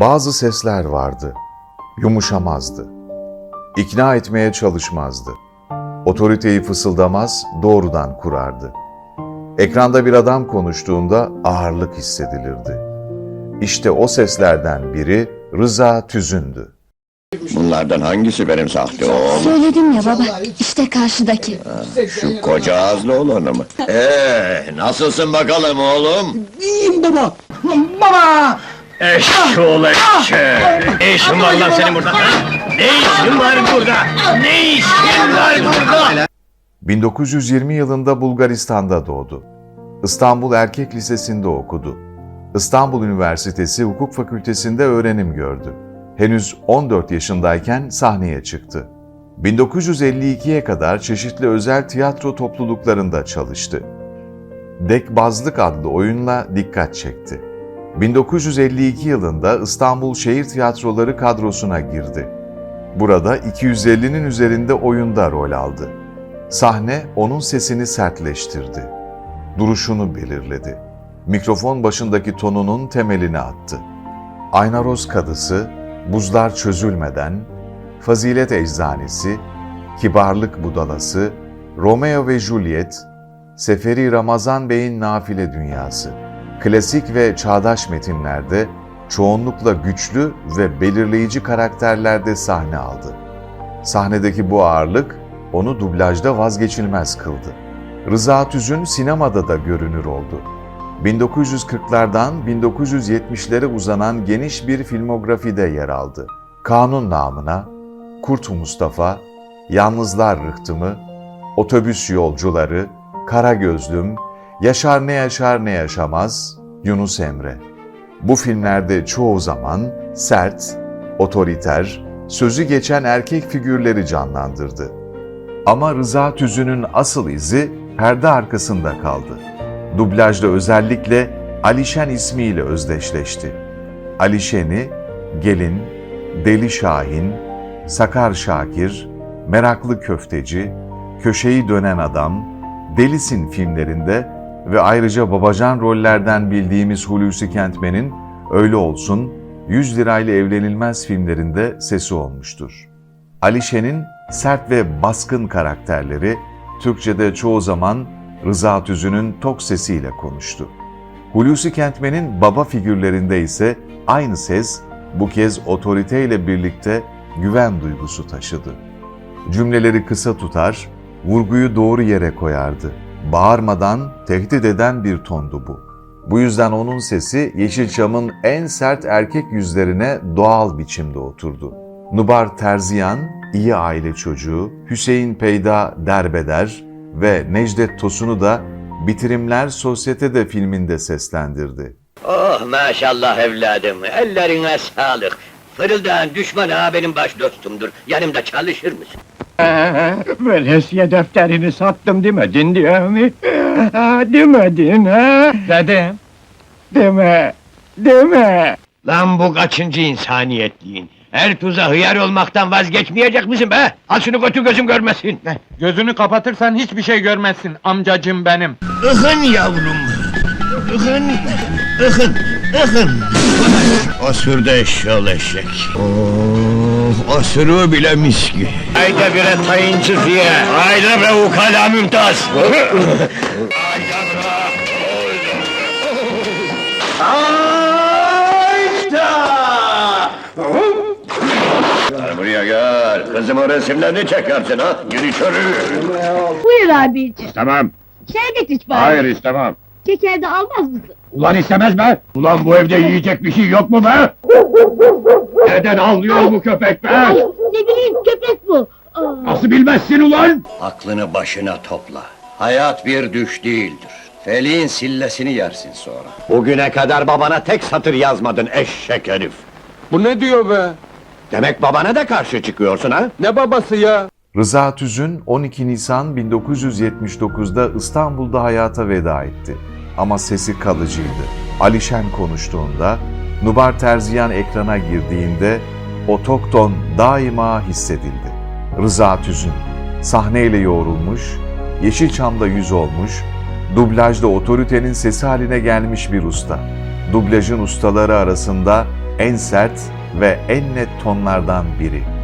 Bazı sesler vardı. Yumuşamazdı. İkna etmeye çalışmazdı. Otoriteyi fısıldamaz, doğrudan kurardı. Ekranda bir adam konuştuğunda ağırlık hissedilirdi. İşte o seslerden biri Rıza Tüzün'dü. Bunlardan hangisi benim sahte oğlum? Söyledim ya baba, işte karşıdaki. Şu koca ağızlı olanı mı? Ee, nasılsın bakalım oğlum? İyiyim baba. Baba! Eşşoğlu eşşe! Ne işin var lan senin burada? ha? Ne işin var burada? Ne işin var burada? 1920 yılında Bulgaristan'da doğdu. İstanbul Erkek Lisesi'nde okudu. İstanbul Üniversitesi Hukuk Fakültesi'nde öğrenim gördü. Henüz 14 yaşındayken sahneye çıktı. 1952'ye kadar çeşitli özel tiyatro topluluklarında çalıştı. Dekbazlık adlı oyunla dikkat çekti. 1952 yılında İstanbul Şehir Tiyatroları kadrosuna girdi. Burada 250'nin üzerinde oyunda rol aldı. Sahne onun sesini sertleştirdi. Duruşunu belirledi. Mikrofon başındaki tonunun temelini attı. Aynaroz Kadısı, Buzlar Çözülmeden, Fazilet Eczanesi, Kibarlık Budalası, Romeo ve Juliet, Seferi Ramazan Bey'in Nafile Dünyası, klasik ve çağdaş metinlerde çoğunlukla güçlü ve belirleyici karakterlerde sahne aldı. Sahnedeki bu ağırlık onu dublajda vazgeçilmez kıldı. Rıza Tüzün sinemada da görünür oldu. 1940'lardan 1970'lere uzanan geniş bir filmografide yer aldı. Kanun namına, Kurt Mustafa, Yalnızlar Rıhtımı, Otobüs Yolcuları, Kara Gözlüm, Yaşar Ne Yaşar Ne Yaşamaz, Yunus Emre. Bu filmlerde çoğu zaman sert, otoriter, sözü geçen erkek figürleri canlandırdı. Ama Rıza Tüzün'ün asıl izi perde arkasında kaldı. Dublajda özellikle Alişen ismiyle özdeşleşti. Alişen'i Gelin, Deli Şahin, Sakar Şakir, Meraklı Köfteci, Köşeyi Dönen Adam, Delisin filmlerinde ve ayrıca babacan rollerden bildiğimiz Hulusi Kentmen'in Öyle Olsun, 100 lirayla evlenilmez filmlerinde sesi olmuştur. Alişen'in sert ve baskın karakterleri Türkçe'de çoğu zaman Rıza Tüzün'ün tok sesiyle konuştu. Hulusi Kentmen'in baba figürlerinde ise aynı ses bu kez otoriteyle birlikte güven duygusu taşıdı. Cümleleri kısa tutar, vurguyu doğru yere koyardı. Bağırmadan tehdit eden bir tondu bu. Bu yüzden onun sesi Yeşilçam'ın en sert erkek yüzlerine doğal biçimde oturdu. Nubar Terziyan, iyi aile çocuğu, Hüseyin Peyda derbeder ve Necdet Tosun'u da Bitirimler Sosyetede filminde seslendirdi. Oh maşallah evladım, ellerine sağlık. Fırıldayan düşman ha benim baş dostumdur. Yanımda çalışır mısın? Veresiye defterini sattım demedin diye mi? Demedin ha? Dedim. Deme, deme. Lan bu kaçıncı insaniyetliğin? Her tuza hıyar olmaktan vazgeçmeyecek misin be? Al şunu götür gözüm görmesin. Gözünü kapatırsan hiçbir şey görmezsin amcacım benim. Ihın yavrum. Ihın, ıhın, ıhın. O sürde eşşoğlu eşek. Oh, o sürü bile miski. Haydi bre tayıncı fiye. Haydi bre ukala mümtaz. Gel buraya gel. Kızımın resimlerini çekersin ha. Gir içeri. Buyur abiciğim, Tamam. şerbet iç bari. Hayır istemem. De almaz mısın? Ulan istemez be! Ulan bu evde yiyecek bir şey yok mu be? Neden avlıyor bu köpek be? Ne bileyim köpek bu. Aa, Nasıl bilmezsin ulan? Aklını başına topla. Hayat bir düş değildir. Feleğin sillesini yersin sonra. Bugüne kadar babana tek satır yazmadın eşek herif. Bu ne diyor be? Demek babana da karşı çıkıyorsun ha? Ne babası ya? Rıza Tüzün 12 Nisan 1979'da İstanbul'da hayata veda etti. Ama sesi kalıcıydı. Alişen konuştuğunda, Nubar Terziyan ekrana girdiğinde o tok ton daima hissedildi. Rıza Tüzün, sahneyle yoğrulmuş, Yeşilçam'da yüz olmuş, dublajda otoritenin sesi haline gelmiş bir usta. Dublajın ustaları arasında en sert ve en net tonlardan biri.